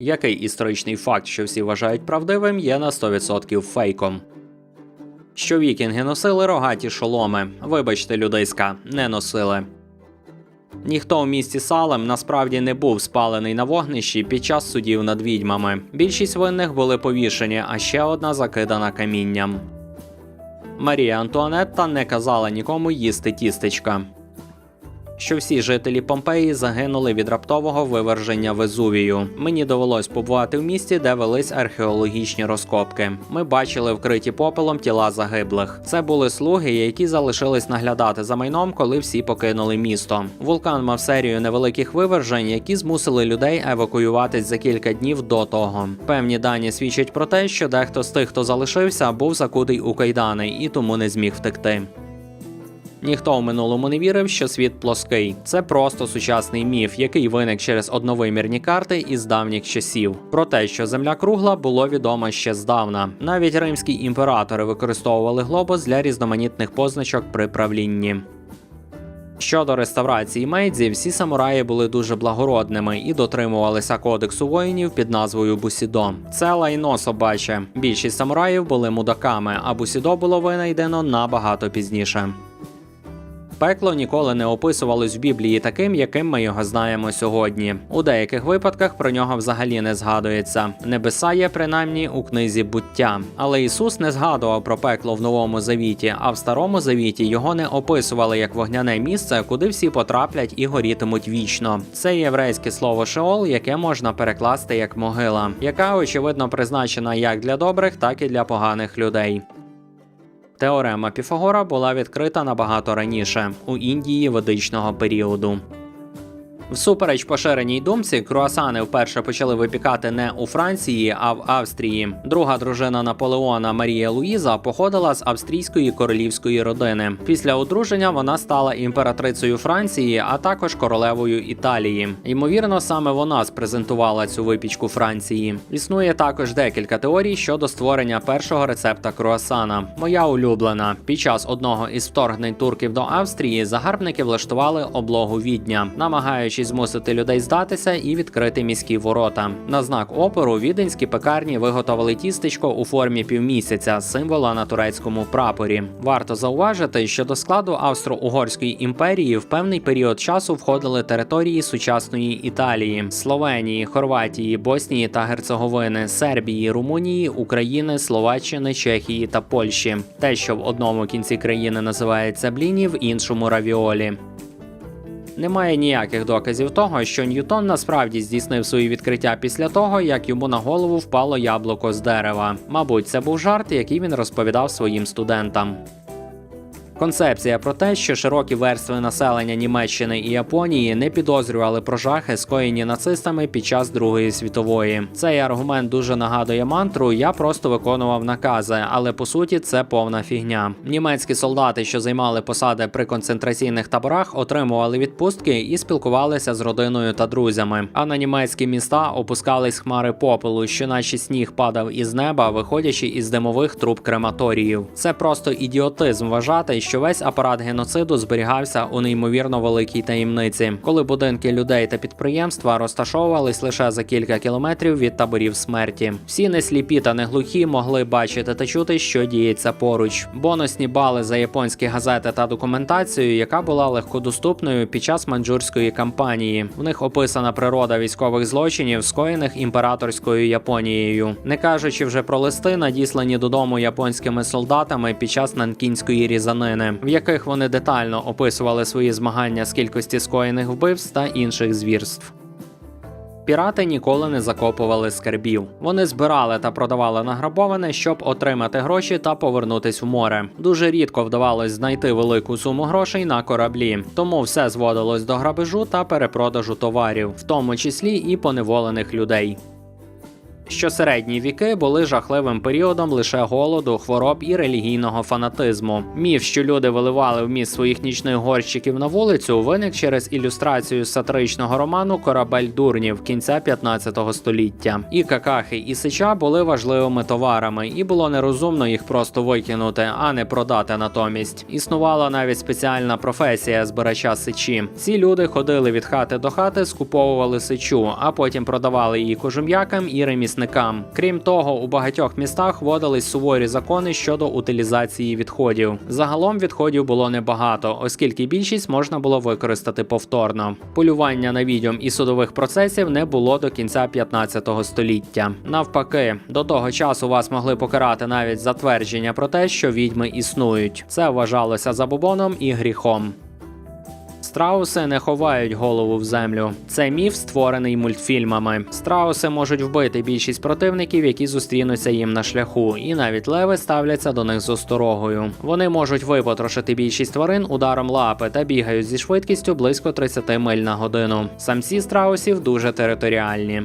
Який історичний факт, що всі вважають правдивим, є на 100% фейком. Що вікінги носили рогаті шоломи. Вибачте, людиська, не носили. Ніхто в місті Салем насправді не був спалений на вогнищі під час судів над відьмами. Більшість винних були повішені, а ще одна закидана камінням. Марія Антуанетта не казала нікому їсти тістечка. Що всі жителі Помпеї загинули від раптового виверження Везувію. Мені довелось побувати в місті, де велись археологічні розкопки. Ми бачили вкриті попелом тіла загиблих. Це були слуги, які залишились наглядати за майном, коли всі покинули місто. Вулкан мав серію невеликих вивержень, які змусили людей евакуюватись за кілька днів до того. Певні дані свідчать про те, що дехто з тих, хто залишився, був закутий у кайдани і тому не зміг втекти. Ніхто в минулому не вірив, що світ плоский. Це просто сучасний міф, який виник через одновимірні карти із давніх часів. Про те, що земля кругла, було відомо ще здавна. Навіть римські імператори використовували глобус для різноманітних позначок при правлінні. Щодо реставрації Мейдзі, всі самураї були дуже благородними і дотримувалися кодексу воїнів під назвою Бусідо. Це лайно собаче. Більшість самураїв були мудаками, а Бусідо було винайдено набагато пізніше. Пекло ніколи не описувалось в Біблії таким, яким ми його знаємо сьогодні. У деяких випадках про нього взагалі не згадується. Небеса є принаймні у книзі буття. Але Ісус не згадував про пекло в новому завіті, а в старому завіті його не описували як вогняне місце, куди всі потраплять і горітимуть вічно. Це єврейське слово шеол, яке можна перекласти як могила, яка очевидно призначена як для добрих, так і для поганих людей. Теорема Піфагора була відкрита набагато раніше у Індії ведичного періоду. Всупереч поширеній думці, круасани вперше почали випікати не у Франції, а в Австрії. Друга дружина Наполеона Марія Луїза походила з австрійської королівської родини. Після одруження вона стала імператрицею Франції, а також королевою Італії. Ймовірно, саме вона спрезентувала цю випічку Франції. Існує також декілька теорій щодо створення першого рецепта круасана. Моя улюблена. Під час одного із вторгнень турків до Австрії загарбники влаштували облогу відня, намагаючись змусити людей здатися і відкрити міські ворота. На знак опору віденські пекарні виготовили тістечко у формі півмісяця, символа на турецькому прапорі. Варто зауважити, що до складу Австро-Угорської імперії в певний період часу входили території сучасної Італії, Словенії, Хорватії, Боснії та Герцеговини, Сербії, Румунії, України, Словаччини, Чехії та Польщі. Те, що в одному кінці країни називається бліні, в іншому равіолі. Немає ніяких доказів того, що Ньютон насправді здійснив свої відкриття після того, як йому на голову впало яблуко з дерева. Мабуть, це був жарт, який він розповідав своїм студентам. Концепція про те, що широкі верстви населення Німеччини і Японії не підозрювали про жахи, скоєні нацистами під час Другої світової. Цей аргумент дуже нагадує мантру. Я просто виконував накази, але по суті це повна фігня. Німецькі солдати, що займали посади при концентраційних таборах, отримували відпустки і спілкувалися з родиною та друзями. А на німецькі міста опускались хмари попелу, що наче сніг падав із неба, виходячи із димових труб крематоріїв. Це просто ідіотизм вважати, що весь апарат геноциду зберігався у неймовірно великій таємниці, коли будинки людей та підприємства розташовувались лише за кілька кілометрів від таборів смерті. Всі не сліпі та не глухі могли бачити та чути, що діється поруч. Бонусні бали за японські газети та документацію, яка була легкодоступною під час манджурської кампанії. В них описана природа військових злочинів, скоєних імператорською Японією, не кажучи вже про листи, надіслані додому японськими солдатами під час нанкінської різанини, в яких вони детально описували свої змагання з кількості скоєних вбивств та інших звірств. Пірати ніколи не закопували скарбів. Вони збирали та продавали награбоване, щоб отримати гроші та повернутись в море. Дуже рідко вдавалось знайти велику суму грошей на кораблі, тому все зводилось до грабежу та перепродажу товарів, в тому числі і поневолених людей. Що середні віки були жахливим періодом лише голоду, хвороб і релігійного фанатизму. Міф, що люди виливали в міст своїх нічних горщиків на вулицю, виник через ілюстрацію сатиричного роману Корабель дурнів кінця 15 століття. І какахи, і сича були важливими товарами, і було нерозумно їх просто викинути, а не продати натомість. Існувала навіть спеціальна професія збирача сичі. Ці люди ходили від хати до хати, скуповували сичу, а потім продавали її кожум'якам і ремісникам. Крім того, у багатьох містах вводились суворі закони щодо утилізації відходів. Загалом відходів було небагато, оскільки більшість можна було використати повторно. Полювання на відьом і судових процесів не було до кінця 15 століття. Навпаки, до того часу вас могли покарати навіть за твердження про те, що відьми існують. Це вважалося забобоном і гріхом. Страуси не ховають голову в землю. Це міф, створений мультфільмами. Страуси можуть вбити більшість противників, які зустрінуться їм на шляху, і навіть леви ставляться до них з осторогою. Вони можуть випотрошити більшість тварин ударом лапи та бігають зі швидкістю близько 30 миль на годину. Самці страусів дуже територіальні.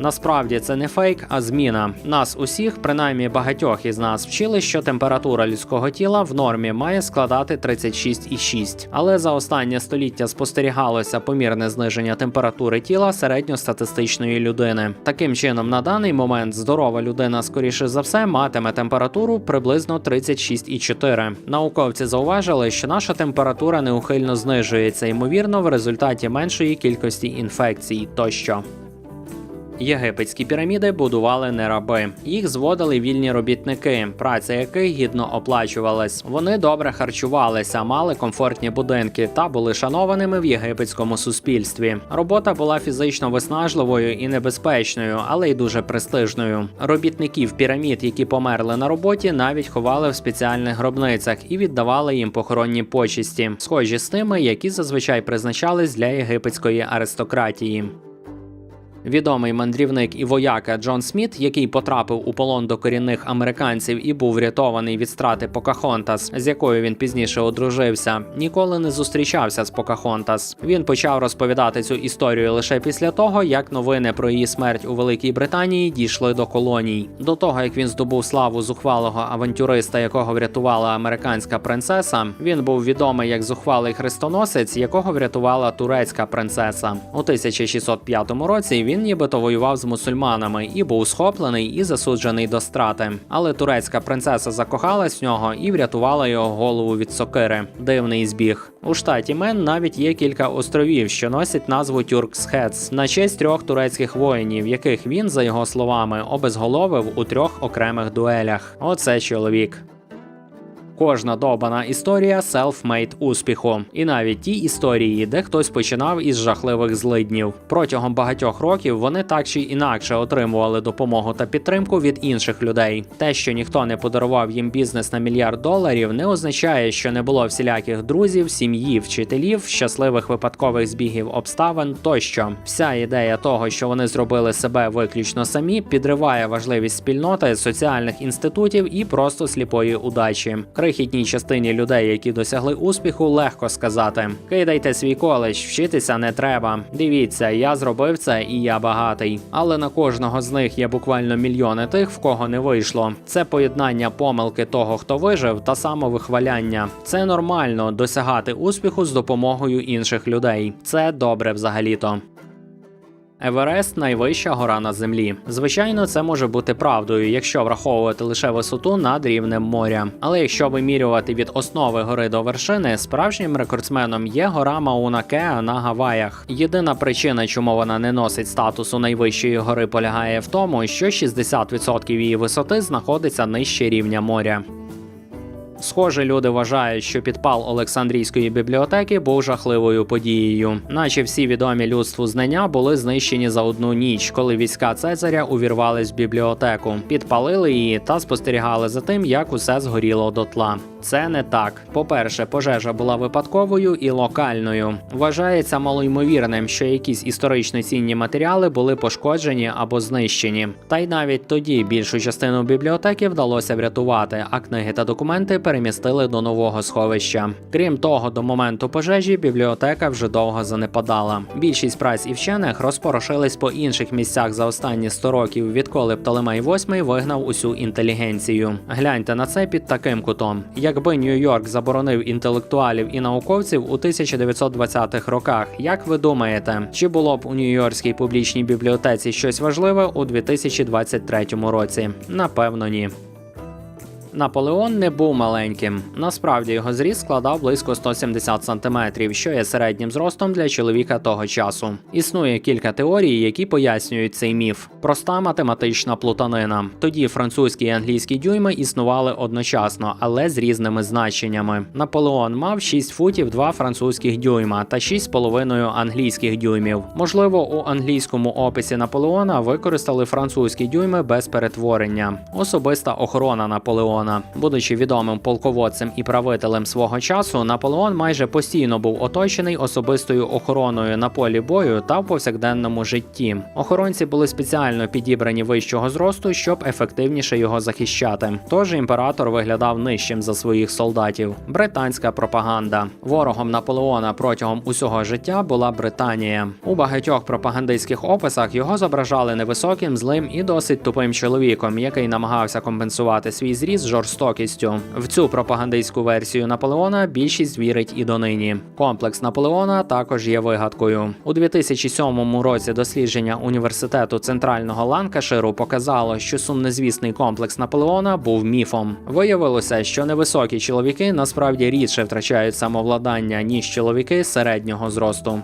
Насправді це не фейк, а зміна. Нас усіх, принаймні багатьох із нас, вчили, що температура людського тіла в нормі має складати 36,6. Але за останнє століття спостерігалося помірне зниження температури тіла середньостатистичної людини. Таким чином, на даний момент здорова людина, скоріше за все, матиме температуру приблизно 36,4. Науковці зауважили, що наша температура неухильно знижується, ймовірно, в результаті меншої кількості інфекцій тощо. Єгипетські піраміди будували не раби. Їх зводили вільні робітники, праця яких гідно оплачувалась. Вони добре харчувалися, мали комфортні будинки та були шанованими в єгипетському суспільстві. Робота була фізично виснажливою і небезпечною, але й дуже престижною. Робітників пірамід, які померли на роботі, навіть ховали в спеціальних гробницях і віддавали їм похоронні почесті, схожі з тими, які зазвичай призначались для єгипетської аристократії. Відомий мандрівник і вояка Джон Сміт, який потрапив у полон до корінних американців і був врятований від страти Покахонтас, з якою він пізніше одружився, ніколи не зустрічався з Покахонтас. Він почав розповідати цю історію лише після того, як новини про її смерть у Великій Британії дійшли до колоній. До того як він здобув славу зухвалого авантюриста, якого врятувала американська принцеса, він був відомий як зухвалий хрестоносець, якого врятувала турецька принцеса. У 1605 році він нібито воював з мусульманами і був схоплений і засуджений до страти. Але турецька принцеса закохалась в нього і врятувала його голову від сокири. Дивний збіг. У штаті Мен навіть є кілька островів, що носять назву Тюрксхец на честь трьох турецьких воїнів, яких він, за його словами, обезголовив у трьох окремих дуелях. Оце чоловік. Кожна добана історія селфмейд успіху, і навіть ті історії, де хтось починав із жахливих злиднів. Протягом багатьох років вони так чи інакше отримували допомогу та підтримку від інших людей. Те, що ніхто не подарував їм бізнес на мільярд доларів, не означає, що не було всіляких друзів, сім'ї, вчителів, щасливих випадкових збігів обставин тощо. Вся ідея того, що вони зробили себе виключно самі, підриває важливість спільноти, соціальних інститутів і просто сліпої удачі. Крихітній частині людей, які досягли успіху, легко сказати: кидайте свій коледж, вчитися не треба. Дивіться, я зробив це і я багатий. Але на кожного з них є буквально мільйони тих, в кого не вийшло. Це поєднання помилки того, хто вижив, та самовихваляння. Це нормально досягати успіху з допомогою інших людей. Це добре взагалі-то. Еверест найвища гора на землі. Звичайно, це може бути правдою, якщо враховувати лише висоту над рівнем моря. Але якщо вимірювати від основи гори до вершини, справжнім рекордсменом є гора Мауна Кеа на Гаваях. Єдина причина, чому вона не носить статусу найвищої гори, полягає в тому, що 60% її висоти знаходиться нижче рівня моря. Схоже, люди вважають, що підпал Олександрійської бібліотеки був жахливою подією, наче всі відомі людству знання були знищені за одну ніч, коли війська Цезаря увірвались в бібліотеку, підпалили її та спостерігали за тим, як усе згоріло дотла. Це не так. По-перше, пожежа була випадковою і локальною. Вважається малоймовірним, що якісь історично цінні матеріали були пошкоджені або знищені. Та й навіть тоді більшу частину бібліотеки вдалося врятувати, а книги та документи перемістили до нового сховища. Крім того, до моменту пожежі бібліотека вже довго занепадала. Більшість праць і вчених розпорошились по інших місцях за останні 100 років, відколи Птолемей VIII вигнав усю інтелігенцію. Гляньте на це під таким кутом. Якби Нью-Йорк заборонив інтелектуалів і науковців у 1920-х роках, як ви думаєте, чи було б у Нью-Йоркській публічній бібліотеці щось важливе у 2023 році? Напевно, ні. Наполеон не був маленьким. Насправді його зріст складав близько 170 см, що є середнім зростом для чоловіка того часу. Існує кілька теорій, які пояснюють цей міф. Проста математична плутанина. Тоді французькі і англійські дюйми існували одночасно, але з різними значеннями. Наполеон мав 6 футів 2 французьких дюйма та 6,5 англійських дюймів. Можливо, у англійському описі Наполеона використали французькі дюйми без перетворення. Особиста охорона Наполеона. Будучи відомим полководцем і правителем свого часу, Наполеон майже постійно був оточений особистою охороною на полі бою та в повсякденному житті. Охоронці були спеціально підібрані вищого зросту, щоб ефективніше його захищати. Тож імператор виглядав нижчим за своїх солдатів. Британська пропаганда. Ворогом Наполеона протягом усього життя була Британія. У багатьох пропагандистських описах його зображали невисоким, злим і досить тупим чоловіком, який намагався компенсувати свій зріст жорстокістю. В цю пропагандистську версію Наполеона більшість вірить і донині. Комплекс Наполеона також є вигадкою. У 2007 році дослідження університету центрального Ланкаширу показало, що сумнозвісний комплекс Наполеона був міфом. Виявилося, що невисокі чоловіки насправді рідше втрачають самовладання ніж чоловіки середнього зросту.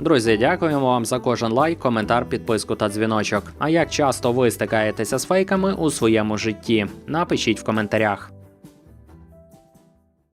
Друзі, дякуємо вам за кожен лайк, коментар, підписку та дзвіночок. А як часто ви стикаєтеся з фейками у своєму житті? Напишіть в коментарях.